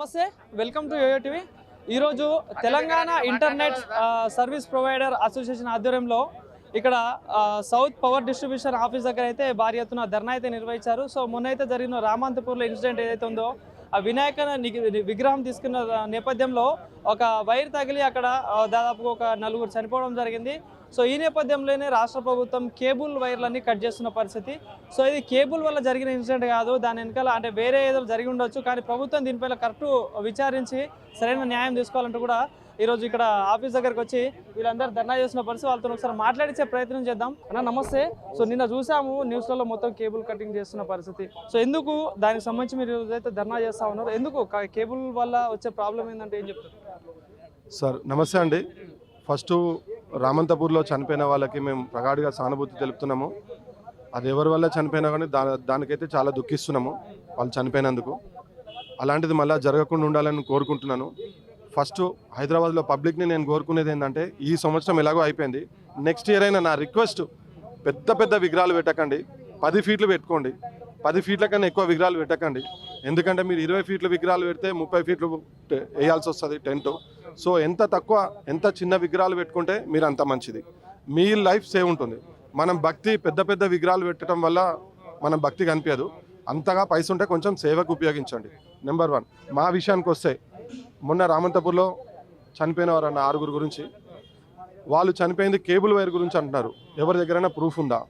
నమస్తే welcome to yo-yo TV. ఈరోజు Telangana internet service provider association ఆధ్వర్యంలో ఇక్కడ సౌత్ పవర్ డిస్ట్రిబ్యూషన్ ఆఫీస్ దగ్గర అయితే భారీ ఎత్తున ధర్నా అయితే నిర్వహించారు. సో మొన్నైతే జరిగిన రామాంతపూర్లో ఇన్సిడెంట్ ఏదైతే ఉందో ఆ వినాయక విగ్రహం తీసుకున్న నేపథ్యంలో ఒక వైర్ తగిలి అక్కడ దాదాపు ఒక నలుగురు చనిపోవడం జరిగింది. సో ఈ నేపథ్యంలోనే రాష్ట్ర ప్రభుత్వం కేబుల్ వైర్లన్నీ కట్ చేస్తున్న పరిస్థితి. సో ఇది కేబుల్ వల్ల జరిగిన ఇన్సిడెంట్ కాదు దాని వెనకాల అంటే వేరే ఏదో జరిగి ఉండొచ్చు కానీ ప్రభుత్వం దీనిపైన కరెక్ట్ విచారించి సరైన న్యాయం తీసుకోవాలంటూ కూడా ఈరోజు ఇక్కడ ఆఫీస్ దగ్గరకు వచ్చి వీళ్ళందరూ ధర్నా చేస్తున్న పరిస్థితి వాళ్ళతో ఒకసారి మాట్లాడించే ప్రయత్నం చేద్దాం. అన్న నమస్తే. సో నిన్న చూసాము న్యూస్లలో మొత్తం కేబుల్ కటింగ్ చేస్తున్న పరిస్థితి. సో ఎందుకు దానికి సంబంధించి మీరు అయితే ధర్నా చేస్తా ఉన్నారు? ఎందుకు కేబుల్ వల్ల వచ్చే ప్రాబ్లం ఏంటంటే ఏం చెప్తారు? సార్ నమస్తే అండి. ఫస్ట్ రామంతపూర్లో చనిపోయిన వాళ్ళకి మేము ప్రగాఢిగా సానుభూతి తెలుపుతున్నాము. అది ఎవరి వల్ల చనిపోయినా కానీ దా దానికైతే చాలా దుఃఖిస్తున్నాము వాళ్ళు చనిపోయినందుకు. అలాంటిది మళ్ళీ జరగకుండా ఉండాలని కోరుకుంటున్నాను. ఫస్ట్ హైదరాబాద్లో పబ్లిక్ని నేను కోరుకునేది ఏంటంటే ఈ సంవత్సరం ఎలాగో అయిపోయింది. నెక్స్ట్ ఇయర్ అయినా నా రిక్వెస్ట్ పెద్ద పెద్ద విగ్రహాలు పెట్టకండి. పది ఫీట్లు పెట్టుకోండి. పది ఫీట్ల కన్నా ఎక్కువ విగ్రహాలు పెట్టకండి. ఎందుకంటే మీరు ఇరవై ఫీట్ల విగ్రహాలు పెడితే ముప్పై ఫీట్లు వేయాల్సి వస్తుంది టెంట్. సో ఎంత తక్కువ ఎంత చిన్న విగ్రహాలు పెట్టుకుంటే మీరు అంత మంచిది. మీ లైఫ్ సేవ్ ఉంటుంది. మనం భక్తి పెద్ద పెద్ద విగ్రహాలు పెట్టడం వల్ల మనం భక్తి కనిపించదు. అంతగా పైస ఉంటే కొంచెం సేవకు ఉపయోగించండి. నెంబర్ వన్ మా విషయానికి వస్తే మొన్న రామంతపూర్లో చనిపోయిన వారు అన్న ఆరుగురు గురించి వాళ్ళు చనిపోయింది కేబుల్ వైర్ గురించి అంటున్నారు. ఎవరి దగ్గరైనా ప్రూఫ్ ఉందా?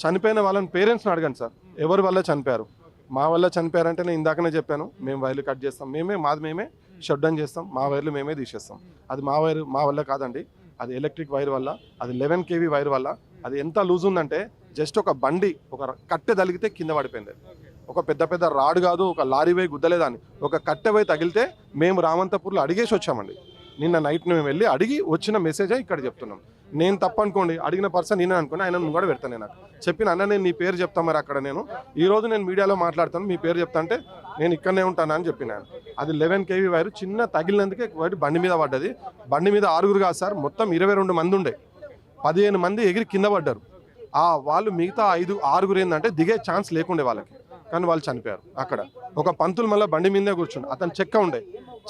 చనిపోయిన వాళ్ళని పేరెంట్స్ని అడగండి సార్. ఎవరి వల్ల చనిపోయారు? మా వల్ల చనిపోయారంటే నేను ఇందాకనే చెప్పాను. మేము వైర్లు కట్ చేస్తాం. మేమే మాది మేమే షట్ డౌన్ చేస్తాం. మా వైర్లు మేమే తీసేస్తాం. అది మా వైర్ మా వల్ల కాదండి. అది ఎలక్ట్రిక్ వైర్ వల్ల అది లెవెన్ కేవీ వైర్ వల్ల అది ఎంత లూజ్ ఉందంటే జస్ట్ ఒక బండి ఒక కట్టె తగిలితే కింద పడిపోయింది. ఒక పెద్ద పెద్ద రాడ్ కాదు ఒక లారీ పోయి గుద్దలేదాన్ని. ఒక కట్టె పోయి తగిలితే మేము రామంతపూర్లో అడిగేసి వచ్చామండి. నిన్న నైట్ మేము వెళ్ళి అడిగి వచ్చిన మెసేజే ఇక్కడ చెప్తున్నాం. నేను తప్పనుకోండి అడిగిన పర్సన్ నేనే అనుకోండి ఆయన కూడా పెడతాను నేను చెప్పిన అన్న నేను నీ పేరు చెప్తాను మరి అక్కడ నేను. ఈ రోజు నేను మీడియాలో మాట్లాడతాను మీ పేరు చెప్తా అంటే నేను ఇక్కడనే ఉంటాను అని చెప్పిన అది లెవెన్ కేవీ వైర్ చిన్న తగిలినందుకే వాటి బండి మీద పడ్డది. బండి మీద ఆరుగురు కాదు సార్ మొత్తం ఇరవై రెండు మంది ఉండే. పదిహేను మంది ఎగిరి కింద పడ్డారు. ఆ వాళ్ళు మిగతా ఐదు ఆరుగురు ఏంటంటే దిగే ఛాన్స్ లేకుండే వాళ్ళకి. కానీ వాళ్ళు చనిపోయారు అక్కడ. ఒక పంతులు మళ్ళీ బండి మీదే కూర్చుండు. అతను చెక్క ఉండే.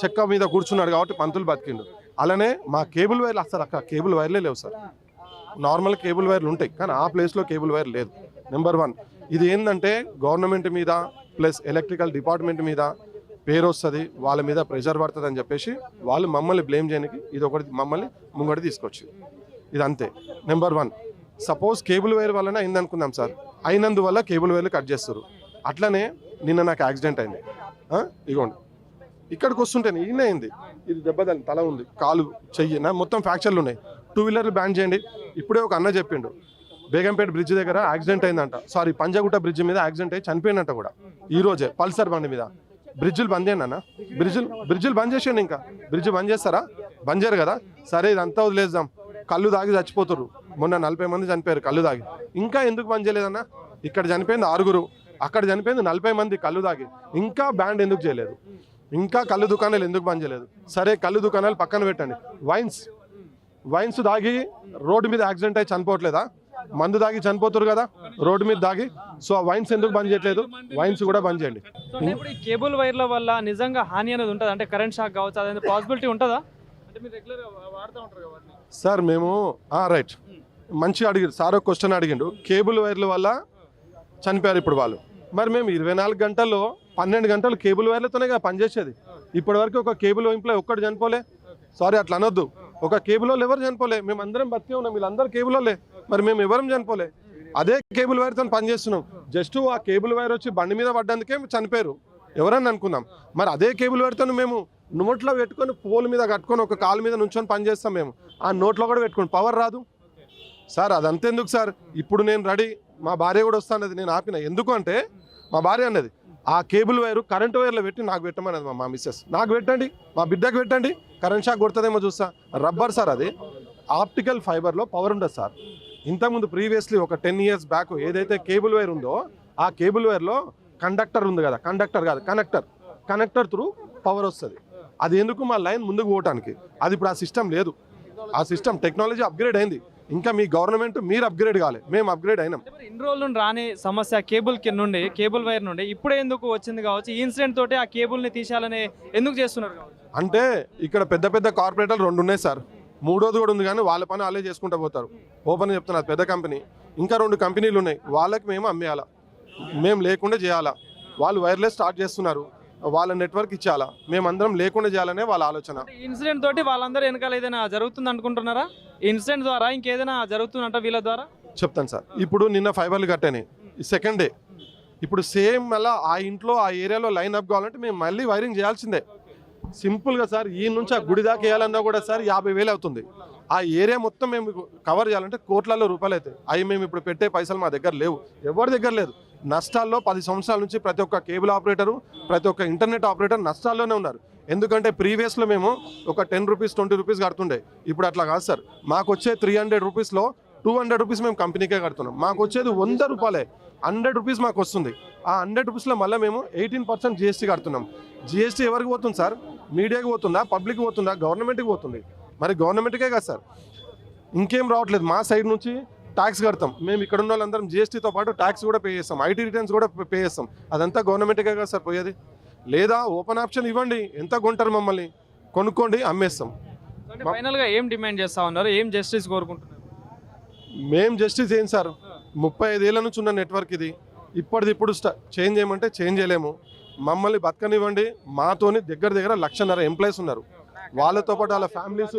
చెక్క మీద కూర్చున్నాడు కాబట్టి పంతులు బతికిండు. అలానే మా కేబుల్ వైర్లు అసలు అక్కడ కేబుల్ వైర్లే లేవు సార్. నార్మల్ కేబుల్ వైర్లు ఉంటాయి కానీ ఆ ప్లేస్లో కేబుల్ వైర్ లేదు. నెంబర్ వన్ ఇది ఏంటంటే గవర్నమెంట్ మీద ప్లస్ ఎలక్ట్రికల్ డిపార్ట్మెంట్ మీద పేరు వస్తుంది వాళ్ళ మీద ప్రెషర్ పడుతుంది అని చెప్పేసి వాళ్ళు మమ్మల్ని బ్లేమ్ చేయడానికి ఇది ఒకటి మమ్మల్ని ముంగడి తీసుకొచ్చి. ఇది అంతే. Number one suppose cable wire వలన అయిందనుకుందాం సార్. అయినందువల్ల కేబుల్ వైర్లు కట్ చేస్తారు. అట్లనే నిన్న నాకు యాక్సిడెంట్ అయింది. ఇగోండి. ఇక్కడికి వస్తుంటేనే ఈయన అయింది. ఇది దెబ్బ తల ఉంది. కాలు చెయ్యి నా మొత్తం ఫ్రాక్చర్లు ఉన్నాయి. టూ వీలర్లు బ్యాన్ చేయండి. ఇప్పుడే ఒక అన్న చెప్పిండు. బేగంపేట బ్రిడ్జ్ దగ్గర యాక్సిడెంట్ అయిందంట. సారీ పంజాగుట్ట బ్రిడ్జ్ మీద యాక్సిడెంట్ అయ్యి చనిపోయినట్ట కూడా. ఈ రోజే పల్సర్ బండి మీద. బ్రిడ్జిలు బంద్ చేయండి అన్న. బ్రిడ్జిలు బ్రిడ్జిలు బంద్ చేసేయండి ఇంకా. బ్రిడ్జ్ బంద్ చేస్తారా? బంద్ చేయరు కదా. సరే ఇదంతా వదిలేద్దాం. కళ్ళు దాగి చచ్చిపోతారు మొన్న నలభై మంది చనిపోయారు కళ్ళు దాగి ఇంకా ఎందుకు బంద్ చేయలేదన్న? ఇక్కడ చనిపోయింది ఆరుగురు. అక్కడ చనిపోయింది నలభై మంది కళ్ళు దాగి ఇంకా బ్యాండ్ ఎందుకు చేయలేదు? ఇంకా కళ్ళు దుకాణాలు ఎందుకు బంద్ చేయలేదు? సరే కళ్ళు దుకాణాలు పక్కన పెట్టండి. వైన్స్ వైన్స్ దాగి రోడ్డు మీద యాక్సిడెంట్ అయి చనిపోవట్లేదా? మందు దాగి చనిపోతారు కదా రోడ్డు మీద దాగి. సో ఆ వైన్స్ ఎందుకు బంద్ చేయట్లేదు? వైన్స్ కూడా బంద్ చేయండి. ఇప్పుడు ఈ కేబుల్ వైర్ల వల్ల నిజంగా హాని అనేది ఉంటుంది? అంటే కరెంట్ షాక్ కావచ్చు అదే పాసిబిలిటీ ఉంటుందా? సార్ మేము రైట్ మంచిగా అడిగారు సార్ ఒక క్వశ్చన్ అడిగిండు. కేబుల్ వైర్ల వల్ల చనిపోయారు ఇప్పుడు వాళ్ళు. మరి మేము ఇరవై నాలుగు గంటల్లో పన్నెండు గంటలు కేబుల్ వైర్లతోనే కదా పనిచేసేది. ఇప్పటి వరకు ఒక కేబుల్ ఎంప్లాయ్ ఒక్కడు చనిపోలే. సారీ అట్లా అనొద్దు. ఒక కేబుల్ వాళ్ళు ఎవరు చనిపోలే? మేము అందరం బతికే ఉన్నాం. వీళ్ళందరూ కేబుల్ వాళ్ళే. మరి మేము ఎవరం చనిపోలే? అదే కేబుల్ వైర్తో పనిచేస్తున్నాం. జస్ట్ ఆ కేబుల్ వైర్ వచ్చి బండి మీద పడ్డందుకే చనిపోయారు. ఎవరని అనుకున్నాం మరి అదే కేబుల్ వైర్తో మేము నోట్లో పెట్టుకొని పోల్ మీద కట్టుకొని ఒక కాలు మీద నుంచొని పని చేస్తాం మేము. ఆ నోట్లో కూడా పెట్టుకోండి. పవర్ రాదు. సార్ అదంతెందుకు సార్? ఇప్పుడు నేను రెడీ. మా భార్య కూడా వస్తానది నేను ఆపిన. ఎందుకు అంటే మా భార్య అన్నది ఆ కేబుల్ వైర్ కరెంట్ వైర్లో పెట్టి నాకు పెట్టమన్నది మా మా మిస్సెస్ నాకు పెట్టండి మా బిడ్డకు పెట్టండి. కరెంట్ షాక్ కొడుతుందేమో చూస్తా. రబ్బర్ సార్ అది. ఆప్టికల్ ఫైబర్లో పవర్ ఉండదు సార్. ఇంతకుముందు ప్రీవియస్లీ ఒక టెన్ ఇయర్స్ బ్యాక్ ఏదైతే కేబుల్ వైర్ ఉందో ఆ కేబుల్ వైర్లో కండక్టర్ ఉంది కదా. కండక్టర్ కాదు కనెక్టర్. కనెక్టర్ త్రూ పవర్ వస్తుంది. అది ఎందుకు మా లైన్ ముందుకు పోవటానికి? అది ఇప్పుడు ఆ సిస్టమ్ లేదు. ఆ సిస్టమ్ టెక్నాలజీ అప్గ్రేడ్ అయింది. ఇంకా మీ గవర్నమెంట్ మీరు అప్గ్రేడ్ కావాలి మేము అప్గ్రేడ్ అయినాం. ఇన్ని రోజుల నుండి రాని సమస్య కేబుల్ నుండి కేబుల్ వైర్ నుండి ఇప్పుడే ఎందుకు వచ్చింది కావచ్చు? ఈ ఇన్సిడెంట్ తోటి ఆ కేబుల్ని తీసేయాలని ఎందుకు చేస్తున్నారు అంటే ఇక్కడ పెద్ద పెద్ద కార్పొరేటర్లు రెండు ఉన్నాయి సార్. మూడోది కూడా ఉంది కానీ వాళ్ళ పని వాళ్ళే చేసుకుంటూ పోతారు. ఓపెన్ చెప్తున్నారు పెద్ద కంపెనీ ఇంకా రెండు కంపెనీలు ఉన్నాయి. వాళ్ళకి మేము అమ్మేయాలా? మేము లేకుండా చేయాలా? వాళ్ళు వైర్లెస్ స్టార్ట్ చేస్తున్నారు. వాళ్ళ నెట్వర్క్ ఇచ్చేయాలా? మేమందరం లేకుండా చేయాలనే వాళ్ళ ఆలోచన. ఇన్సిడెంట్ తోటి వాళ్ళందరూ వెనకాల ఏదైనా జరుగుతుంది అనుకుంటున్నారా? ఇన్సిడెంట్ ద్వారా ఇంకేదైనా జరుగుతుందంట వీళ్ళ ద్వారా? చెప్తాను సార్. ఇప్పుడు నిన్న ఫైబర్లు కట్టాను సెకండ్ డే ఇప్పుడు సేమ్ మళ్ళీ ఆ ఇంట్లో ఆ ఏరియాలో లైన్ అప్ కావాలంటే మేము మళ్ళీ వైరింగ్ చేయాల్సిందే. సింపుల్గా సార్ ఈ నుంచి ఆ గుడి దాకా వేయాలన్నా కూడా సార్ యాభై వేలు అవుతుంది. ఆ ఏరియా మొత్తం మేము కవర్ చేయాలంటే కోట్లలో రూపాయలు అవుతాయి. అవి మేము ఇప్పుడు పెట్టే పైసలు మా దగ్గర లేవు. ఎవరి దగ్గర లేదు. నష్టాల్లో పది సంవత్సరాల నుంచి ప్రతి ఒక్క కేబుల్ ఆపరేటరు ప్రతి ఒక్క ఇంటర్నెట్ ఆపరేటర్ నష్టాల్లోనే ఉన్నారు. ఎందుకంటే ప్రీవియస్లో మేము ఒక టెన్ రూపీస్ ట్వంటీ రూపీస్ కడుతుండే. ఇప్పుడు అట్లా కాదు సార్. మాకు వచ్చే త్రీ హండ్రెడ్ రూపీస్లో టూ హండ్రెడ్ రూపీస్ మేము కంపెనీకే కడుతున్నాం. మాకు వచ్చేది వంద రూపాయలే. హండ్రెడ్ రూపీస్ మాకు వస్తుంది. ఆ హండ్రెడ్ రూపీస్లో మళ్ళీ మేము ఎయిటీన్ పర్సెంట్ జిఎస్టీ కడుతున్నాం. జిఎస్టీ ఎవరికి పోతుంది సార్? మీడియాకి పోతుందా? పబ్లిక్కి పోతుందా? గవర్నమెంట్కి పోతుంది. మరి గవర్నమెంట్కే కదా సార్. ఇంకేం రావట్లేదు. మా సైడ్ నుంచి ట్యాక్స్ కడతాం. మేము ఇక్కడ ఉన్న వాళ్ళందరం జిఎస్టీతో పాటు ట్యాక్స్ కూడా పే చేస్తాం. ఐటీ రిటర్న్స్ కూడా పే చేస్తాం. అదంతా గవర్నమెంట్కే కదా సార్ పోయేది. లేదా ఓపెన్ ఆప్షన్ ఇవ్వండి. ఎంత కొంటారు మమ్మల్ని? కొనుక్కోండి అమ్మేస్తాం. అంటే ఫైనల్గా ఏం డిమాండ్ చేస్తా ఉన్నారు? ఏం జస్టిస్ కోరుకుంటున్నారు? మేం జస్టిస్ ఏం సార్? ముప్పై ఐదేళ్ళ నుంచి ఉన్న నెట్వర్క్ ఇది. ఇప్పటిది ఇప్పుడు స్టా చేంజ్ చేయమంటే చేంజ్ చేయలేము. మమ్మల్ని బతకనివ్వండి. మాతోని దగ్గర దగ్గర లక్షన్నర ఎంప్లాయీస్ ఉన్నారు. వాళ్ళతో పాటు వాళ్ళ ఫ్యామిలీస్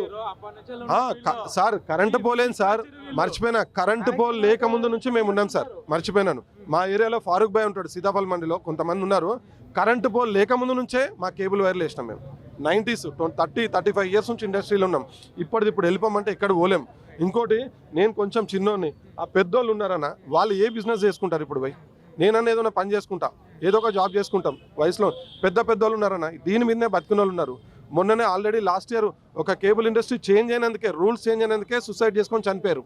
సార్ కరెంటు పోలేను సార్. మర్చిపోయినా. కరెంటు పోల్ లేక ముందు నుంచి మేము ఉన్నాం సార్. మర్చిపోయినాను. మా ఏరియాలో ఫారూక్ భాయ్ ఉంటాడు సీతాఫల్ మండిలో కొంతమంది ఉన్నారు. కరెంటు పోల్ లేక ముందు నుంచే మా కేబుల్ వైర్లు వేసినాం మేము. Nineties thirty thirty five years నుంచి ఇండస్ట్రీలో ఉన్నాం. ఇప్పటిది ఇప్పుడు వెళ్ళిపోమంటే ఎక్కడ పోలేం. ఇంకోటి నేను కొంచెం చిన్నోని ఆ పెద్దోళ్ళు ఉన్నారన్న వాళ్ళు ఏ బిజినెస్ చేసుకుంటారు ఇప్పుడు పోయి? నేనన్నా ఏదైనా పని చేసుకుంటా. ఏదో ఒక జాబ్ చేసుకుంటాం. వయసులో పెద్ద పెద్దోళ్ళు ఉన్నారన్న దీని మీదనే బతికిన వాళ్ళు ఉన్నారు. మొన్ననే ఆల్రెడీ లాస్ట్ ఇయర్ ఒక కేబుల్ ఇండస్ట్రీ చేంజ్ అయినందుకే రూల్స్ చేంజ్ అయినందుకే సూసైడ్ చేసుకొని చనిపోయారు.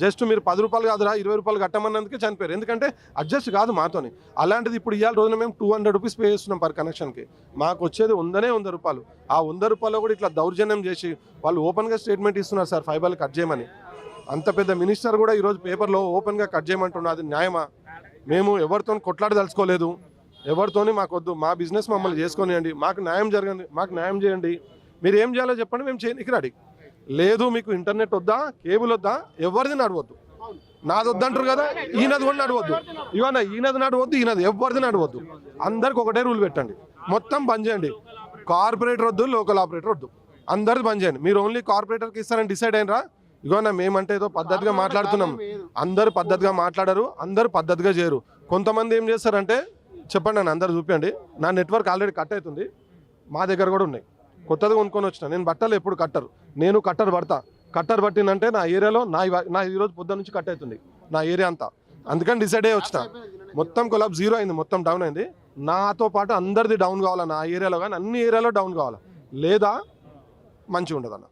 జస్ట్ మీరు పది రూపాయలు కాదురా ఇరవై రూపాయలు కట్టమన్నందుకే చనిపోయారు. ఎందుకంటే అడ్జస్ట్ కాదు మాతోని. అలాంటిది ఇప్పుడు ఇవాళ రోజున మేము టూ హండ్రెడ్ రూపీస్ పే చేస్తున్నాం పర్ కనెక్షన్కి మాకు వచ్చేది వందనే వంద రూపాయలు. ఆ వంద రూపాయలు కూడా ఇట్లా దౌర్జన్యం చేసి వాళ్ళు ఓపెన్గా స్టేట్మెంట్ ఇస్తున్నారు సార్ ఫైబర్లు కట్ చేయమని. అంత పెద్ద మినిస్టర్ కూడా ఈరోజు పేపర్లో ఓపెన్గా కట్ చేయమంటున్నారు అది న్యాయమా? మేము ఎవరితో కొట్లాడదలుచుకోలేదు ఎవరితోని మాకు వద్దు మా బిజినెస్ మమ్మల్ని చేసుకొనియండి. మాకు న్యాయం జరగండి. మాకు న్యాయం చేయండి. మీరు ఏం చేయాలో చెప్పండి. మేము చేయండి రెడీ. లేదు మీకు ఇంటర్నెట్ వద్దా? కేబుల్ వద్దా? ఎవరిది నడవద్దు. నాది వద్దంటారు కదా? ఈయనది కూడా నడవద్దు. ఇవన్న ఈయనది నడవద్దు ఈయనది ఎవరిది నడవద్దు. అందరికి ఒకటే రూల్ పెట్టండి. మొత్తం బంద్ చేయండి. కార్పొరేటర్ వద్దు లోకల్ ఆపరేటర్ వద్దు. అందరిది బంద్ చేయండి. మీరు ఓన్లీ కార్పొరేటర్కి ఇస్తారని డిసైడ్ అయినరా? ఇగోనా మేమంటే ఏదో పద్ధతిగా మాట్లాడుతున్నాం. అందరు పద్ధతిగా మాట్లాడరు అందరు పద్ధతిగా చేయరు. కొంతమంది ఏం చేస్తారంటే చెప్పండి నన్ను అందరు చూపించండి నా నెట్వర్క్ ఆల్రెడీ కట్ అవుతుంది. మా దగ్గర కూడా ఉన్నాయి. కొత్తది కొనుక్కొని వచ్చిన. నేను బట్టలు ఎప్పుడు కట్టరు. నేను కట్టర్ పడతా. కట్టర్ పట్టిందంటే నా ఏరియాలో నా నా ఈరోజు పొద్దున్న నుంచి కట్ అవుతుంది. నా ఏరియా అంతా. అందుకని డిసైడ్ అయ్యి వచ్చిన. మొత్తం కొలాబ్ జీరో అయింది. మొత్తం డౌన్ అయింది. నాతో పాటు అందరిది డౌన్ కావాలా? నా ఏరియాలో కానీ అన్ని ఏరియాలో డౌన్ కావాలా? లేదా మంచిగా ఉండదు అన్న